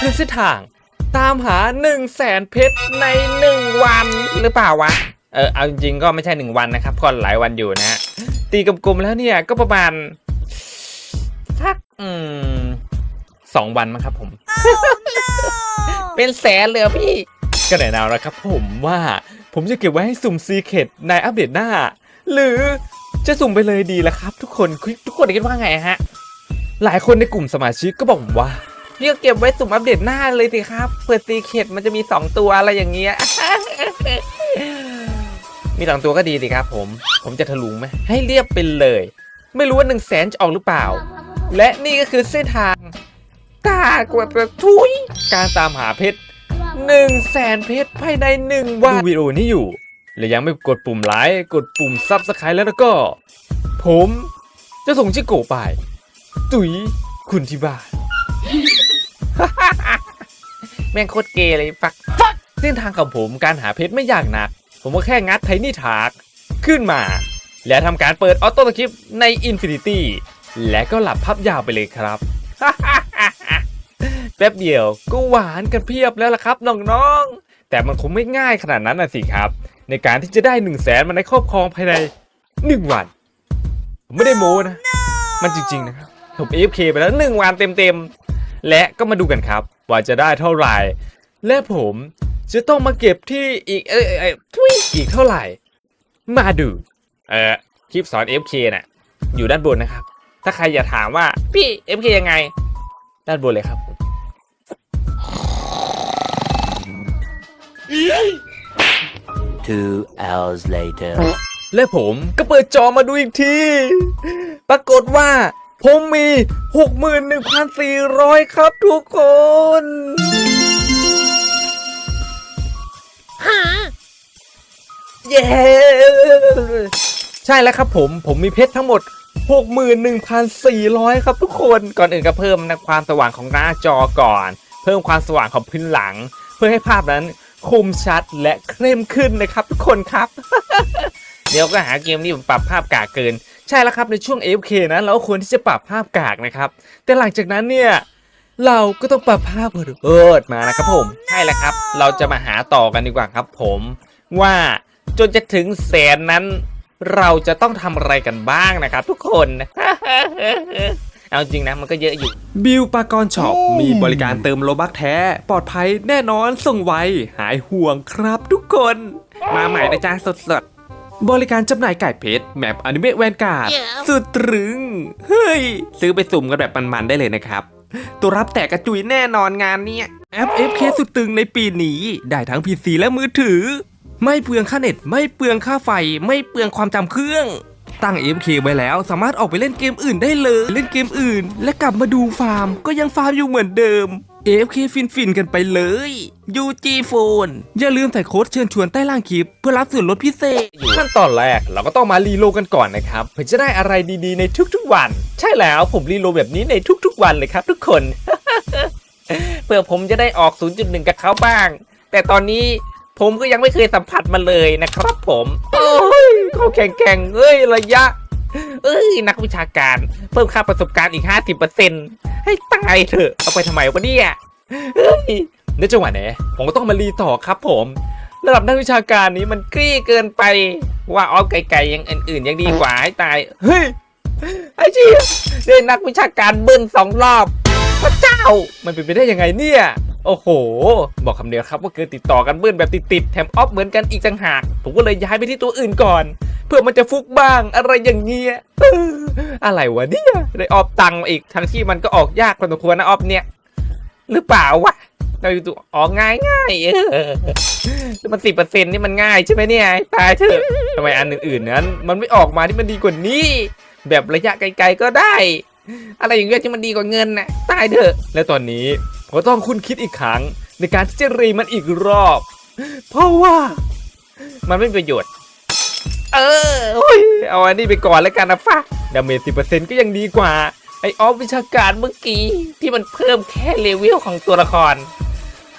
คือเส้นทาง ตามหา1นึ่งแสนเพชรใน 1 วันหรือเปล่าวะ เออเอาจริงๆก็ไม่ใช่ 1 วันนะครับก็หลายวันอยู่นะฮะตีกลมๆแล้วเนี่ยก็ประมาณสักอืมสองวันมั้งครับผม เป็นแสนเลยเหรอพี่ ก็แน่นอนแล้วครับผมว่าผมจะเก็บไว้ให้สุ่มซีเคดในอัปเดตหน้า หรือจะสุ่มไปเลยดีละครับ ทุกคนทุกคนคิดว่าไงฮะ หลายคนในกลุ่มสมาชิกก็บอกผมว่า พี่ก็เก็บไว้สุ่มอัปเดตหน้าเลยสิครับ เปิดซีเคดมันจะมี 2 ตัวอะไรอย่างเงี้ย มีสองตัวก็ดีสิครับผม ผมจะทะลุงไหม ให้เรียบไปเลย ไม่รู้ว่า1นึ่งแสนจะออกหรือเปล่า และนี่ก็คือเส้นทางกากว่าจะทุยการตามหาเพชรหนึ่งแสนเพชรภายในหนึ่งวันดูวิดีโอนี้อยู่ และยังไม่กดปุ่มไลค์กดปุ่มซับสไครต์แล้วก็ ผมจะส่งชิโกะไป ตุ๋ยคุณที่บ้าน แม่งโคตรเกย์เลยฟักฟักเส้นทางของผมการหาเพชรไม่ยากนัก ผมก็แค่งัดไทนี่ทาร์กขึ้นมา และทำการเปิดออโต้สคริปใน Infinity และก็หลับพับยาวไปเลยครับแป๊บเดียวก็หวานกันเพียบแล้วล่ะครับน้องๆ แต่มันคงไม่ง่ายขนาดนั้นนะสิครับ ในการที่จะได้1นึ่งแสนมาในครอบครองภายใน 1 วัน ไม่ได้โม้นะ มันจริงๆนะครับ ผม AFK ไปแล้ว 1 วันเต็มๆ และก็มาดูกันครับ ว่าจะได้เท่าไหร่ และผมจะต้องมาเก็บที่อีกเอ้ยเอ้ยเอ้ยทุยอีกเท่าไหร่ มาดูเออคลิปสอน FK น่ะ อยู่ด้านบนนะครับ ถ้าใครอยากถามว่าพี่ FK ยังไง ด้านบนเลยครับ Two hours later. และผมก็เปิดจอมาดูอีกที ปรากฏว่า ผมมี 61,400 ครับทุกคนเย้ ใช่แล้วครับผม ผมมีเพชรทั้งหมด 61,400 ครับทุกคน ก่อนอื่นก็เพิ่มนะความสว่างของหน้าจอก่อน เพิ่มความสว่างของพื้นหลัง เพื่อให้ภาพนั้นคมชัดและเข้มขึ้นนะครับทุกคนครับ เดี๋ยวก็หาเกมที่ผมปรับภาพกากเกิน ใช่แล้วครับในช่วง AFK นะเราควรที่จะปรับภาพกากนะครับ แต่หลังจากนั้นเนี่ยเราก็ต้องปรับภาพเอิดมานะครับผมใช่แล้วครับ เราจะมาหาต่อกันดีกว่าครับ ผมว่าจนจะถึงแสนนั้น เราจะต้องทำอะไรกันบ้างนะครับ ทุกคน เอาจริงนะมันก็เยอะอยู่ บิลปากรช็อปมีบริการเติมโลบักแท้ ปลอดภัยแน่นอนส่งไว หายห่วงครับทุกคน มาใหม่นะจ๊ะสด บริการจำหน่ายไก่เพชรแมปอนิเมะแวนการ์ดสุดตรึง เฮ้ย ซื้อไปสุ่มกันแบบมันๆได้เลยนะครับ ตัวรับแตกกระจุยแน่นอนงานเนี้ยแอป FK สุดตึงในปีนี้ ได้ทั้ง PC และมือถือ ไม่เปลืองค่าเน็ต ไม่เปลืองค่าไฟ ไม่เปลืองความจำเครื่อง ตั้ง FK ไว้แล้วสามารถออกไปเล่นเกมอื่นได้เลย เล่นเกมอื่น และกลับมาดูฟาร์ม ก็ยังฟาร์มอยู่เหมือนเดิม AFK ฟินฟินๆกันไปเลย UG Phone อย่าลืมใส่โค้ดเชิญชวนใต้ล่างคลิป เพื่อรับส่วนลดพิเศษ ขั้นตอนแรกเราก็ต้องมารีโลกันก่อนนะครับเพื่อจะได้อะไรดีๆในทุกๆวัน ใช่แล้วผมรีโลแบบนี้ในทุกๆวันเลยครับทุกคน เพื่อผมจะได้ออก 0.1 กับเขาบ้าง แต่ตอนนี้ผมก็ยังไม่เคยสัมผัสมันเลยนะครับผม โอ้ยเขาแข่งๆเอ้ยระยะ เอ้ยนักวิชาการ เพิ่มค่าประสบการณ์อีก 50%ให้ตายเถอะเอาไปทำไมวะเนี่ยเฮ้ยในจังหวะไหนผมก็ต้องมารีต่อครับผม ระดับนักวิชาการนี้มันกรี้เกินไปว่าออฟไก่ๆยังอื่นๆยังดีกว่าให้ตายเฮ้ยไอ้เชี่ยได้นักวิชาการเบิ้ลสองรอบพระเจ้ามันเป็นไปได้ยังไงเนี่ย โอ้โห บอกคำเดียวครับว่าเกิดติดต่อกันเบิ้ลแบบติดๆแถมออฟเหมือนกันอีกต่างหาก ผมก็เลยย้ายไปที่ตัวอื่นก่อน เพื่อมันจะฟุกบ้างอะไรอย่างเงี้ยอะไรวะเนี่ยได้ออฟตังมาอีกทั้งที่มันก็ออกยากพอสมควรนะออฟเนี่ย หรือเปล่าวะเราอยู่ตัวออง่ายง่ายเออมันสิบเปอร์เซ็นต์นี่มันง่ายใช่ไหมเนี่ยตายเถอะทำไมอันอื่นๆนั้น มันไม่ออกมาที่มันดีกว่านี้ แบบระยะไกลๆก็ได้ อะไรอย่างเงี้ยที่มันดีกว่าเงินนะตายเถอะ และตอนนี้ ก็ต้องคุณคิดอีกครั้งในการที่จะรีมันอีกรอบ เพราะว่า มันไม่มีประโยชน์ เออโอ้ยเอาอันนี้ไปก่อนแล้วกันนะฟ้าดาเมจสิเก็ยังดีกว่า ไอออฟวิชาการเมื่อกี้ ที่มันเพิ่มแค่เลเวลของตัวละคร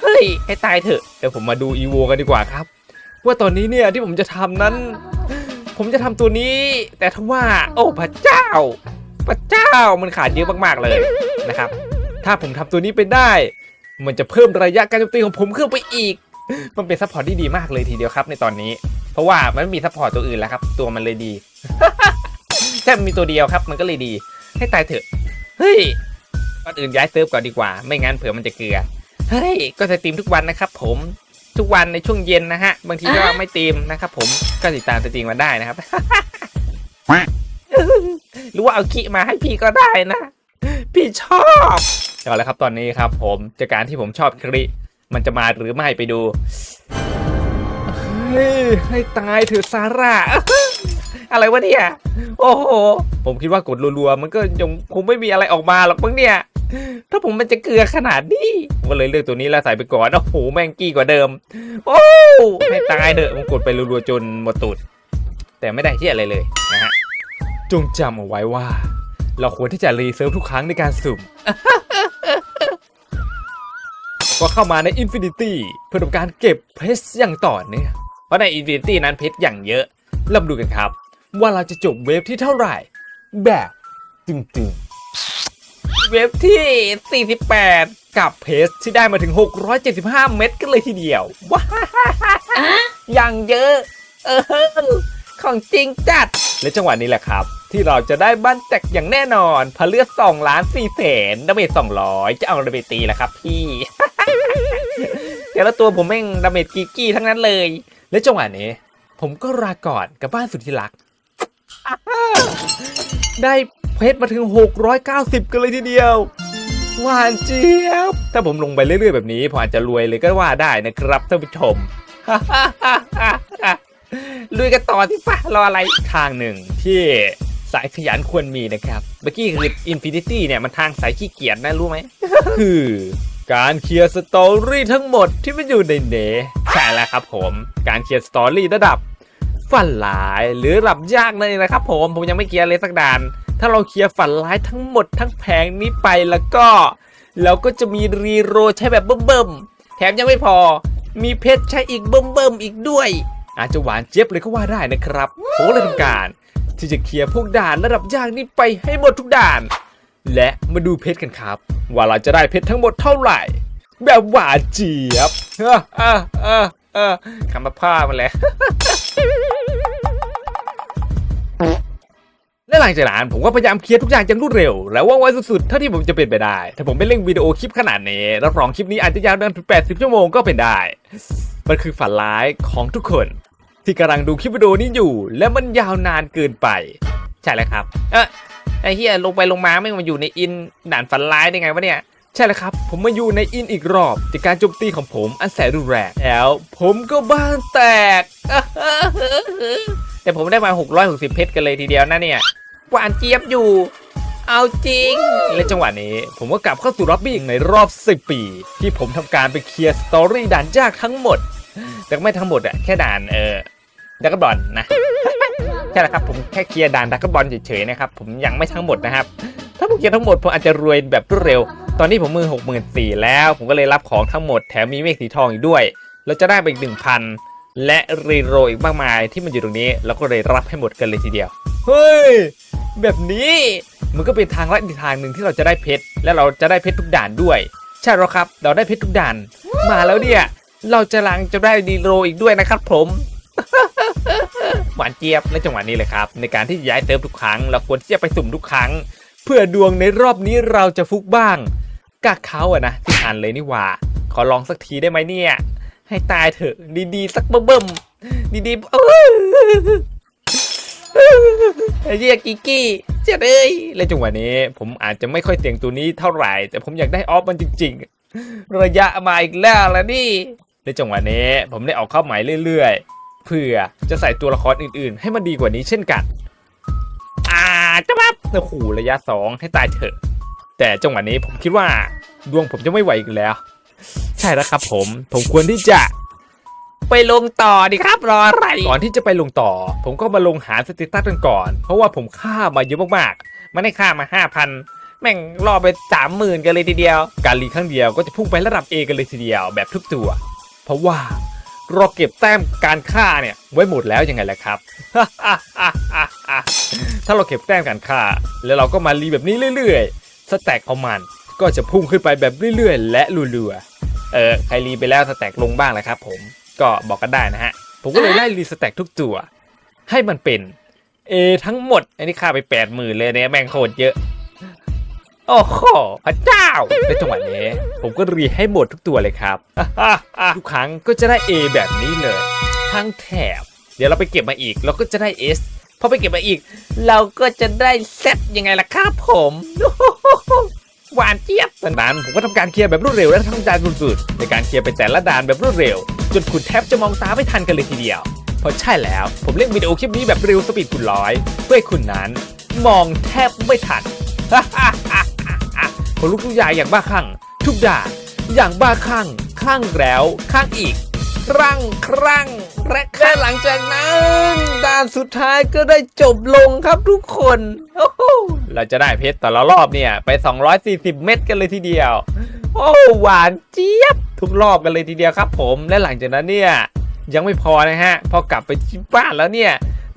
เฮ้ย ให้ตายเถอะเดี๋ยวผมมาดูอีโวกันดีกว่าครับ ว่าตอนนี้เนี่ยที่ผมจะทำนั้น ผมจะทำตัวนี้ แต่ทว่า โอ้พระเจ้า พระเจ้ามันขาดเยอะมากๆเลยนะครับ ถ้าผมทำตัวนี้ไปได้ มันจะเพิ่มระยะการโจมตีของผมขึ้นไปอีก มันเป็นซัพพอร์ตที่ดีมากเลยทีเดียวครับในตอนนี้ เพราะว่ามันไม่มีซัพพอร์ตตัวอื่นแล้วครับ ตัวมันเลยดีแค่มีตัวเดียวครับ มันก็เลยดี ให้ตายเถอะ เฮ้ยก่อนอื่นย้ายเซิร์ฟก่อนดีกว่า ไม่งั้นเผื่อมันจะเกลือ เฮ้ย ก็สตรีมทุกวันนะครับผม ทุกวันในช่วงเย็นนะฮะ บางทีก็ไม่ตรีมนะครับผม ก็ติดตามสตรีมมาได้นะครับ หรือว่าเอาคิมาให้พี่ก็ได้นะ พี่ชอบเอาละครับตอนนี้ครับ ผมจากการที่ผมชอบคริมันจะมาหรือไม่ไปดูให้ตายเถอะซาร่าอะไรวะเนี่ย โอ้โห ผมคิดว่ากดรัวๆ มันก็ยังคงไม่มีอะไรออกมาหรอกมั้งเนี่ย ถ้าผมมันจะเกลือขนาดนี้ก็เลยเลือกตัวนี้แล้วใส่ไปก่อน โอ้โห แม่งกี้กว่าเดิม โอ้ให้ตายเถอะผมกดไปรัวๆจนหมดตูด แต่ไม่ได้ที่อะไรเลยนะฮะ จงจำเอาไว้ว่า เราควรที่จะรีเซิร์ฟทุกครั้งในการสุ่ม ก็เข้ามาใน Infinity เพื่อทำการเก็บเพชรอย่างต่อเนื่องเพราะใน Infinity นั้นเพชรอย่างเยอะเรามาดูกันครับ ว่าเราจะจบเวฟที่เท่าไหร่ แบบตึงๆ เวฟที่ 48 กับเพชรที่ได้มาถึง 675 เม็ดกันเลยทีเดียว ว้าอย่างเยอะ เออ ของจริงจัด และจังหวะนี้แหละครับ ที่เราจะได้บ้านแตกอย่างแน่นอนพาเลือด2ล้าน4แสนดาเมจ200 จะเอาอะไรไปตีล่ะครับพี่ แต่ละตัวผมแม่งดาเมจกีกี้ทั้งนั้นเลย และจังหวะนี้ ผมก็ลาก่อนกับบ้านสุดที่รัก ได้เพชรมาถึง 690 กันเลยทีเดียวหวานเจี๊ยบ ถ้าผมลงไปเรื่อยๆแบบนี้ ผมอาจจะรวยเลยก็ว่าได้นะครับท่านผู้ชม ลุยกันต่อที่ฟ้ารออะไรทางหนึ่งที่สายขยันควรมีนะครับ เมื่อกี้คือ Infinity เนี่ยมันทางสายขี้เกียจนะรู้ไหม คือการเคลียร์สตอรี่ทั้งหมดที่มันอยู่ในเนใช่แล้วครับผม การเคลียร์สตอรี่ระดับฝันร้ายหรือระดับยากนั่นเลยนะครับผมผมยังไม่เคลียร์เลยสักด่าน ถ้าเราเคลียร์ฝันร้ายทั้งหมดทั้งแผงนี้ไปแล้วก็ เราก็จะมีรีโรใช้แบบเบิ่มๆแถมยังไม่พอ มีเพชรใช้อีกเบิ่มๆอีกด้วย อาจจะหวานเจี๊ยบเลยก็ว่าได้นะครับผมก็เลยทำการ ที่จะเคลียร์พวกด่านระดับยากนี้ไปให้หมดทุกด่าน และมาดูเพชรกันครับ ว่าเราจะได้เพชรทั้งหมดเท่าไหร่ แบบหวานเจี๊ยบคำมาผ้ามาแล้วและหลังจากนั้นผมก็พยายามเคลียร์ทุกอย่างอย่างรวดเร็ว และว่องไวสุดๆเท่าที่ผมจะเป็นไปได้ ถ้าผมไม่เร่งวิดีโอคลิปขนาดนี้รับรองคลิปนี้อาจจะยาวนานถึง80 ชั่วโมงก็เป็นได้ มันคือฝันร้ายของทุกคน ที่กำลังดูคลิปวิดีโอนี้อยู่ และมันยาวนานเกินไป ใช่แล้วครับ เออไอเฮียลงไปลงมาไม่มาอยู่ในอินด่านฝันร้ายได้ไงวะเนี่ย ใช่แล้วครับ ผมมาอยู่ในอินอีกรอบ จากการโจมตีของผมอันแสนรุนแรงแล้วผมก็บ้านแตก แต่ผมได้มา 660 เพชรกันเลยทีเดียวนะเนี่ยหวานเจี๊ยบอยู่ เอาจริง และจังหวะนี้ผมก็กลับเข้าสู่ร็อบบี้ในรอบ 10 ปี ที่ผมทำการไปเคลียร์สตอรี่ด่านยากทั้งหมด แต่ก็ไม่ทั้งหมดอะแค่ด่านเออดักบอลนะใช่แล้วครับผมแค่เคลียร์ด่านดักบอลเฉยๆนะครับผมยังไม่ทั้งหมดนะครับ ถ้าผมเคลียร์ทั้งหมดผมอาจจะรวยแบบรวดเร็ว ตอนนี้ผมมือ6 4 0 0 0แล้ว ผมก็เลยรับของทั้งหมดแถมมีเมฆสีทองอีกด้วย เราจะได้ไปอีก1,000และรีโรอีกมากมายที่มันอยู่ตรงนี้เราก็เลยรับให้หมดกันเลยทีเดียวเฮ้ยแบบนี้มันก็เป็นทางลัดอีกทางหนึ่งที่เราจะได้เพชรและเราจะได้เพชรทุกด่านด้วย ใช่แล้วครับ เราได้เพชรทุกด่านมาแล้วเนี่ย เราจะลังจะได้ดีโรอีกด้วยนะครับผม หวานเจี๊ยบและจังหวะนี้เลยครับ ในการที่ย้ายเติมทุกครั้ง เราควรที่จะไปสุ่มทุกครั้ง เพื่อดวงในรอบนี้เราจะฟุกบ้างกากเขาอะนะที่อ่านเลยนี่หว่า ขอลองสักทีได้ไหมเนี่ย ให้ตายเถอะ ดีๆสักเบิ่มๆดีๆเอ้ยไอ้เรียกิกกี้เจ๊เอ้ยและจังหวะนี้ ผมอาจจะไม่ค่อยเสียงตัวนี้เท่าไหร่ แต่ผมอยากได้ออฟมันจริง ๆ ระยะมาอีกแล้วละนี่ ในจังหวะนี้ผมได้ออกเข้าหมายเรื่อยๆ เพื่อจะใส่ตัวละครอื่นๆ ให้มันดีกว่านี้เช่นกัน อ่าจะปั๊บโอ้โหระยะสองให้ตายเถอะ แต่จังหวะนี้ผมคิดว่าดวงผมจะไม่ไหวอีกแล้ว ใช่แล้วครับผม ผมควรที่จะ ไปลงต่อดีครับรออะไร ก่อนที่จะไปลงต่อ ผมก็มาลงหาสเตตัสกันก่อน เพราะว่าผมฆ่ามาเยอะมากๆ มันได้ฆ่ามา 5,000แม่งรอไป30,000กันเลยทีเดียว การรีครั้งเดียวก็จะพุ่งไประดับ A กันเลยทีเดียวแบบทุกตัว เพราะว่าเราเก็บแต้มการฆ่าเนี่ยไว้หมดแล้วยังไงล่ะครับ ถ้าเราเก็บแต้มการฆ่า แล้วเราก็มารีแบบนี้เรื่อยๆ สแต็กของมันก็จะพุ่งขึ้นไปแบบเรื่อยๆ และรัวๆ เออใครรีไปแล้วสแต็กลงบ้างแล้วครับผมก็บอกกันได้นะฮะ ผมก็เลยไล่รีสแต็กทุกตัว ให้มันเป็น A ทั้งหมด อันนี้ค่าไปแปดหมื่นเลยเนี่ยแม่งโคตรเยอะ โอ้โหพระเจ้าในจังหวะนี้ ผมก็รีให้หมดทุกตัวเลยครับ ทุกครั้งก็จะได้ A แบบนี้เลย ทั้งแถบ เดี๋ยวเราไปเก็บมาอีก เราก็จะได้ S พอไปเก็บมาอีก เราก็จะได้ Z ยังไงล่ะครับผมหวานเจี๊ยบจากนั้นผมก็ทำการเคลียร์แบบรวดเร็วและทั้งใจสุดๆในการเคลียร์ไปแต่ละด่านแบบรวดเร็ว จนคุณแทบจะมองตาไม่ทันกันเลยทีเดียวเพราะใช่แล้ว ผมเล่นวิดีโอคลิปนี้แบบเร็วสปีดคุณร้อยเพื่อให้คุณนั้น มองแทบไม่ทันฮ่าฮ่า ผมลุกทุกอย่างอย่างบ้าคลั่งทุกด่าอย่างบ้าคลั่งคลั่งแล้วคลั่งอีกครั่งครั่งและแค่หลังจากนั้นด่านสุดท้ายก็ได้จบลงครับทุกคนโอ้โหเราจะได้เพชรแต่ละรอบเนี่ยไป 240 เม็ดกันเลยทีเดียว โอ้หวานเจี๊ยบ ทุกรอบกันเลยทีเดียวครับผมและหลังจากนั้นเนี่ยยังไม่พอนะฮะ พอกลับไปที่บ้านแล้วเนี่ย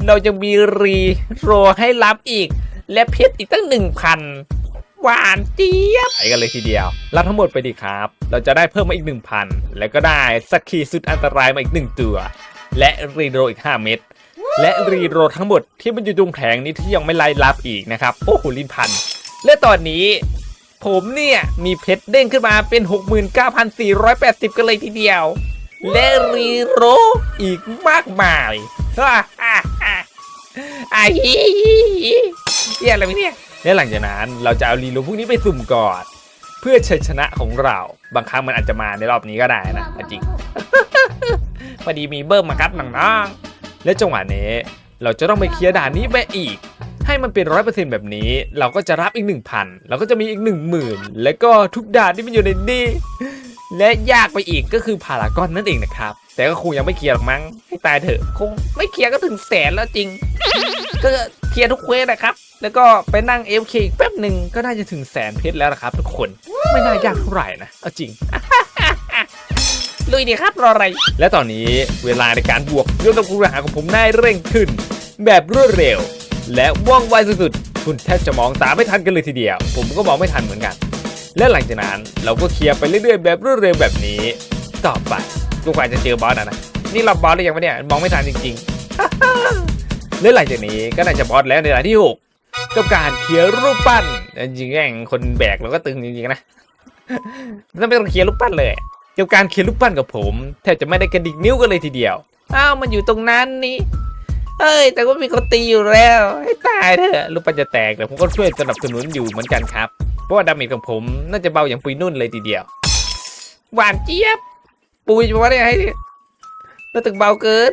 เราจะมีรีโรให้รับอีก และเพชรอีกตั้ง 1,000 หวานเจี๊ยบไปกันเลยทีเดียวรับทั้งหมดไปดีครับ เราจะได้เพิ่มมาอีก 1,000 แล้วก็ได้สักคีสุดอันตรายมาอีก 1 ตัว และรีโรอีก 5 เม็ดและรีโรทั้งหมดที่มันอยู่ตรงแผงนี้ที่ยังไม่ไล่รับอีกนะครับ โอ้โหลินพัน และตอนนี้ผมเนี่ย มีเพชรเด้งขึ้นมาเป็น 69,480 กันเลยทีเดียว และรีโรอีกมากมายฮ่าฮ่าฮ่าไอ้เหี้ยอะไรวะเนี่ย และหลังจากนั้นเราจะเอารีโรพวกนี้ไปสุ่มก่อนเพื่อชัยชนะของเรา บางครั้งมันอาจจะมาในรอบนี้ก็ได้นะจริงพอดีมีเบิ้มมาครับน้องๆและจังหวะนี้เราจะต้องไปเคลียร์ด่านนี้ไปอีก ให้มันเป็นร้อยเปอร์เซ็นต์แบบนี้ เราก็จะรับอีกหนึ่งพันเราก็จะมีอีกหนึ่งหมื่นแล้วก็ทุกด่านที่มันอยู่ในนี้และยากไปอีกก็คือพารากอนนั่นเองนะครับ แต่ก็คงยังไม่เคลียร์หรอกมั้งให้ตายเถอะ คงไม่เคลียร์ก็ถึงแสนแล้วจริง ก็ เคลียร์ทุกเควสนะครับ แล้วก็ไปนั่งเอฟเคอีกแป๊บหนึ่งก็น่าจะถึงแสนเพชรแล้วนะครับ ทุกคนไม่น่ายากเท่าไหร่นะเอาจริงลุยดีครับรออะไร และตอนนี้เวลาในการบวกยกกำลังคูณหาของผมได้เร่งขึ้น แบบรวดเร็ว และว่องไวสุดๆคุณแทบจะมองตามไม่ทันกันเลยทีเดียว ผมก็มองไม่ทันเหมือนกัน และหลังจากนั้นเราก็เคลียร์ไปเรื่อยๆแบบรวดเร็วแบบนี้ ต่อไปทุกฝ่ายจะเจอบอสอะนะนี่เราบอสหรือยังวะเนี่ยมองไม่ทันจริงๆ และหลังจากนี้ก็น่าจะบอสแล้วในด่านที่หกกับการเคลียร์รูปปั้นจริงๆแม่งคนแบกเราก็ตึงจริงๆนะไม่ต้องเคลียร์รูปปั้นเลยกับการเคลียร์รูปปั้นกับผมแทบจะไม่ได้กระดิกนิ้วกันเลยทีเดียวอ้าวมันอยู่ตรงนั้นนี่เอ้ย แต่ว่ามีคนตีอยู่แล้ว ให้ตายเถอะรูปปั้นจะแตกแต่ผมก็ช่วยสนับสนุนอยู่เหมือนกันครับ เพราะว่าดาเมจของผมน่าจะเบาอย่างปุยนุ่นเลยทีเดียว หวานเจี๊ยบ ปุยจะว่าได้ไงน่าตึกเบาเกิน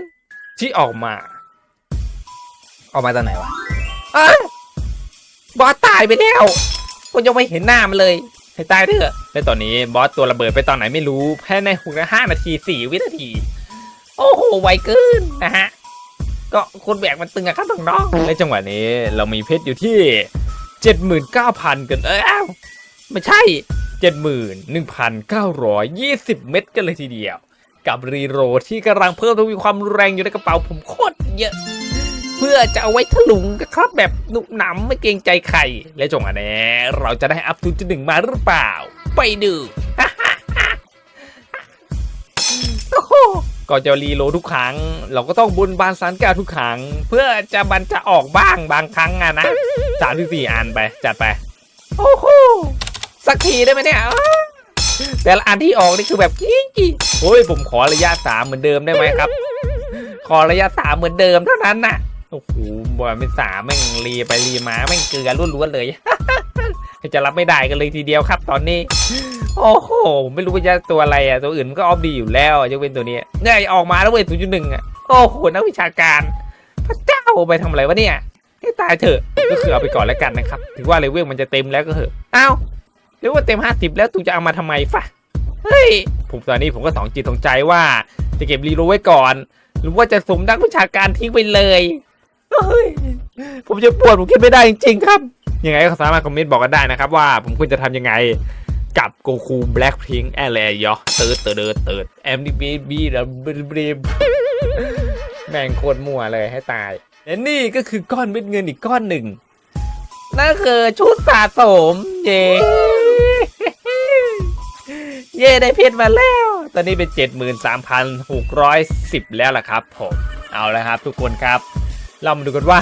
ที่ออกมา ออกมาตอนไหนวะบอสตายไปแล้วผมยังไม่เห็นหน้ามันเลย ให้ตายเถอะและตอนนี้บอสตัวระเบิดไปตอนไหนไม่รู้แค่ในหกห้านาทีสี่วินาที โอ้โห ไวเกินนะฮะ ก็คนแบกมันตึงอะครับน้องในจังหวะนี้เรามีเพชรอยู่ที่79,000กันเอ้าไม่ใช่71,920เม็ดกันเลยทีเดียว กับรีโรที่กำลังเพิ่มทวีความแรงอยู่ในกระเป๋าผมโคตรเยอะ เพื่อจะเอาไว้ถลุงครับแบบหนุบหนำไม่เกรงใจใคร และจังหวะนี้เราจะได้อัพทุนจุดหนึ่งมาหรือเปล่า ไปดูโอ้โหก่อนจะรีโหลดทุกครั้ง เราก็ต้องบนบานสารกล่าวทุกครั้ง เพื่อจะมันจะออกบ้างบางครั้งอะนะสามสี่อันไป จัดไป โอ้โหสักทีได้ไหมเนี่ยอ้าวแต่ละอันที่ออกนี่คือแบบกิ้งกี้โอ้ยผมขอระยะสามเหมือนเดิมได้ไหมครับ ขอระยะสามเหมือนเดิมเท่านั้นน่ะ โอ้โหบอยเป็นสามแม่งรีไปรีมาแม่งเกลือล้วนๆเลย จะรับไม่ได้กันเลยทีเดียวครับ ตอนนี้ โอ้โหไม่รู้ว่าจะตัวอะไรอะตัวอื่นมันก็ออฟดีอยู่แล้วยกเว้นตัวนี้เนี่ยออกมาแล้วเว้ยศูนย์จุดหนึ่งอะโอ้โหนักวิชาการพระเจ้าไปทำอะไรวะเนี่ยให้ตายเถอะก็คือเอาไปก่อนแล้วกันนะครับถือว่าเลเวลมันจะเต็มแล้วก็เถอะอ้าวเลเวลเต็มห้าสิบแล้วตูจะเอามาทำไมฟะเฮ้ยผมตอนนี้ผมก็สองจิตสองใจว่า จะเก็บรีโรไว้ก่อน หรือว่าจะสมนักวิชาการทิ้งไปเลย ผมจะปวดผมคิดไม่ได้จริงๆครับ ยังไงก็สามารถคอมเมนต์บอกกันได้นะครับ ว่าผมควรจะทำยังไงกับโกคูแบล็คพิงแอะไรยอเติร์ดเติร์ดเติร์ดแอมดีบีบีดับบรีบแม่งโคตรมั่วเลยให้ตายและนี่ก็คือก้อนเม็ดเงินอีกก้อนหนึ่ง นั่นคือชุดสะสม เย้เย่ได้เพชรมาแล้ว ตอนนี้เป็น 73,610 แล้วล่ะครับผม เอาละครับทุกคนครับ เรามาดูกันว่า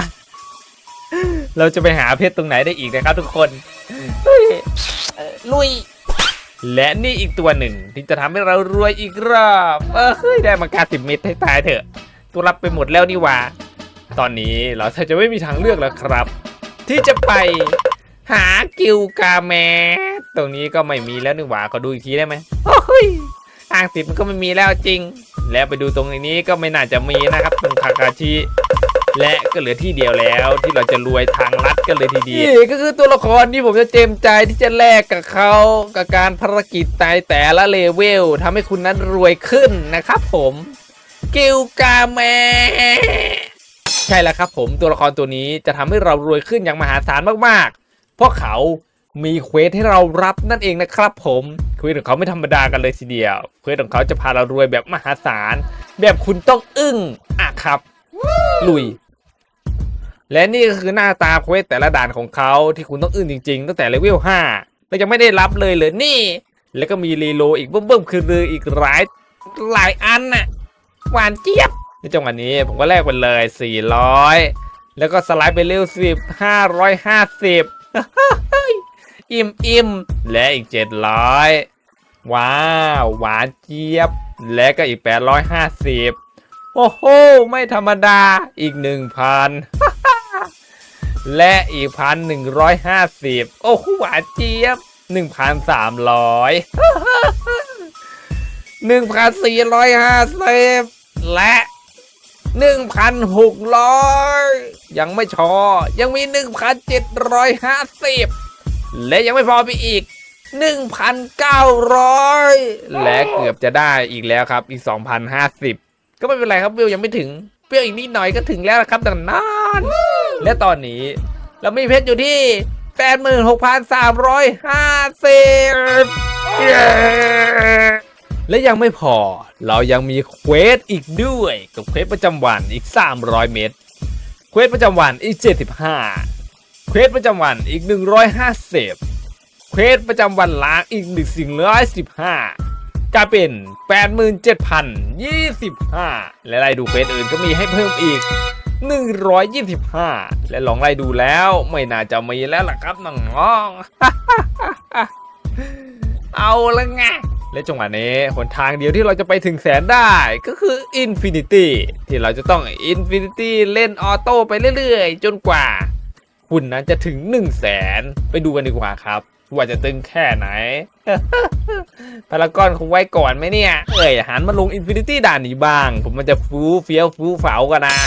เราจะไปหาเพชรตรงไหนได้อีกนะครับทุกคนเฮ้ยเอ่อลุย และนี่อีกตัวหนึ่งที่จะทำให้เรารวยอีกรอบเออเฮ้ยได้มาการสิบเม็ดให้ตายเถอะ ตัวรับไปหมดแล้วนี่หว่า ตอนนี้เราแทบจะไม่มีทางเลือกแล้วครับ ที่จะไปหากิวกาแมสตรงนี้ก็ไม่มีแล้วนี่หว่าขอดูอีกทีได้ไหมโอ้ยอ่างสิบมันก็ไม่มีแล้วจริง แล้วไปดูตรงนี้ก็ไม่น่าจะมีนะครับตรงคาคาชิ และก็เหลือที่เดียวแล้วที่เราจะรวยทางลัดกันเลยทีเดียวนี่ก็คือตัวละครที่ผมจะเจมใจที่จะแลกกับเขากับการภารกิจตายแต่ละเลเวลทำให้คุณนั้นรวยขึ้นนะครับผมกิวกาแมใช่แล้วครับผมตัวละครตัวนี้จะทำให้เรารวยขึ้นอย่างมหาศาลมากๆ เพราะเขามีเควสให้เรารับนั่นเองนะครับผมเควสของเขาไม่ธรรมดากันเลยทีเดียวเควสของเขาจะพาเรารวยแบบมหาศาลแบบคุณต้องอึ้งอะครับ ลุย และนี่ก็คือหน้าตาเควสแต่ละด่านของเขาที่คุณต้องอึ้งจริง ๆ ตั้งแต่เลเวล5แล้วยังไม่ได้รับเลยเลยนี่ แล้วก็มีรีโลอีกเบิ่มๆคือรืออีกหลายหลายอันน่ะหวานเจี๊ยบในจังหวะนี้ผมก็แลกไปเลย 400 แล้วก็สไลด์ไปเร็ว10 550 อิ่มอิ่มและอีก 700 ว้าว หวานเจี๊ยบ และก็อีก 850 โอ้โห ไม่ธรรมดาอีก 1,000 และอีกพันหนึ่งร้อยห้าสิบโอ้โหหวานเจี๊ยบหนึ่งพันสามร้อยหนึ่งพันสี่ร้อยห้าสิบและหนึ่งพันหกร้อยยังไม่ชอ ยังมีหนึ่งพันเจ็ดร้อยห้าสิบและยังไม่พอไปอีกหนึ่งพันเก้าร้อยและเกือบจะได้อีกแล้วครับ อีกสองพันห้าสิบก็ไม่เป็นไรครับวิวยังไม่ถึงเปรี้ยวอีกนิดหน่อยก็ถึงแล้วครับแต่นาน และตอนนี้เรามีเพชรอยู่ที่86,350และยังไม่พอ เรายังมีเควสอีกด้วย กับเควสประจำวันอีก 300 เม็ดเควสประจำวันอีก 75 เควสประจำวันอีก 150 เควสประจำวันล้างอีก115กลายเป็น 87,025และไล่ดูเควสอื่นก็มีให้เพิ่มอีก 125 และลองไล่ดูแล้วไม่น่าจะมีแล้วล่ะครับน้องๆเอาละไงและจังหวะนี้หนทางเดียวที่เราจะไปถึงแสนได้ก็คือ Infinity ที่เราจะต้อง Infinity เล่นออโต้ไปเรื่อยๆ จนกว่า คุณนั้นจะถึง 1 0 0 0 0แสนไปดูกันดีกว่าครับ ว่าจะตึงแค่ไหน พารากอนคงไว้ก่อนไหมเนี่ย เอ้ยหันมาลง Infinity ด่านนี้บ้าง ผมมันจะฟูเฟี้ยวฟูเฝากันนะ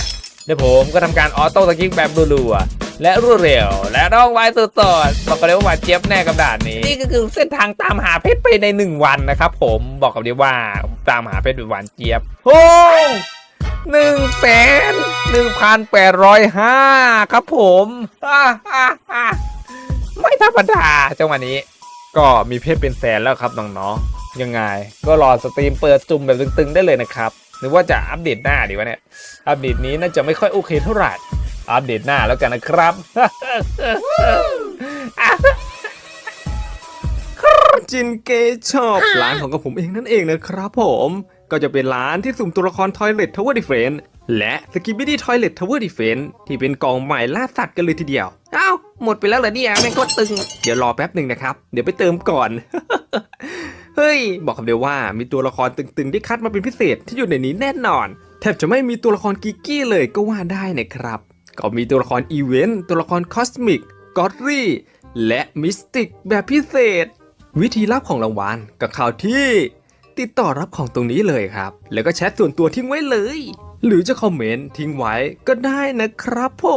เดี๋ยผมก็ทำการออโต้สกิลแบบรัวๆและรวดเร็ว และต้องไวสุดๆบอกกันเลยว่าหวานเจี๊ยบแน่กับด่านนี้ นี่ก็คือเส้นทางตามหาเพชรไปในหนึ่งวันนะครับผมบอกกับเดียว่าตามหาเพชรเป็นหวานเจี๊ยบโอ้หนึ่งแสนหนึ่งพันแปดร้อยห้าครับผมไม่ธรรมดาจังหวะนี้ ก็มีเพชรเป็นแสนแล้วครับน้องๆยังไง ก็รอสตรีมเปิดจุ่มแบบตึงๆได้เลยนะครับ หรือว่าจะอัปเดตหน้าดีวะเนี่ย อัปเดตนี้น่าจะไม่ค่อยโอเคเท่าไหร่ อัปเดตหน้าแล้วกันนะครับจินเกชอบร้านของกับผมเองนั่นเองนะครับผม ก็จะเป็นร้านที่สุ่มตัวละคร Toilet Tower Defense และ s k i b i d y Toilet Tower Defense ที่เป็นกองใหม่ล่าสัตว์กันเลยทีเดียวเอ้าหมดไปแล้วเหรอเนี่ยแม่งโคตรตึง เดี๋ยวรอแป๊บหนึ่งนะครับ เดี๋ยวไปเติมก่อน เฮ้ย บอกคำเดียวว่ามีตัวละครตึงๆที่คัดมาเป็นพิเศษที่อยู่ในนี้แน่นอน แทบจะไม่มีตัวละครกิกกี้เลยก็ว่าได้นะครับ ก็มีตัวละครอีเวนต์ตัวละครคอสมิกกอดรี่และมิสติกแบบพิเศษ วิธีรับของรางวัลกับข่าวที่ ติดต่อรับของตรงนี้เลยครับ แล้วก็แชทส่วนตัวทิ้งไว้เลย หรือจะคอมเมนต์ทิ้งไว้ก็ได้นะครับผม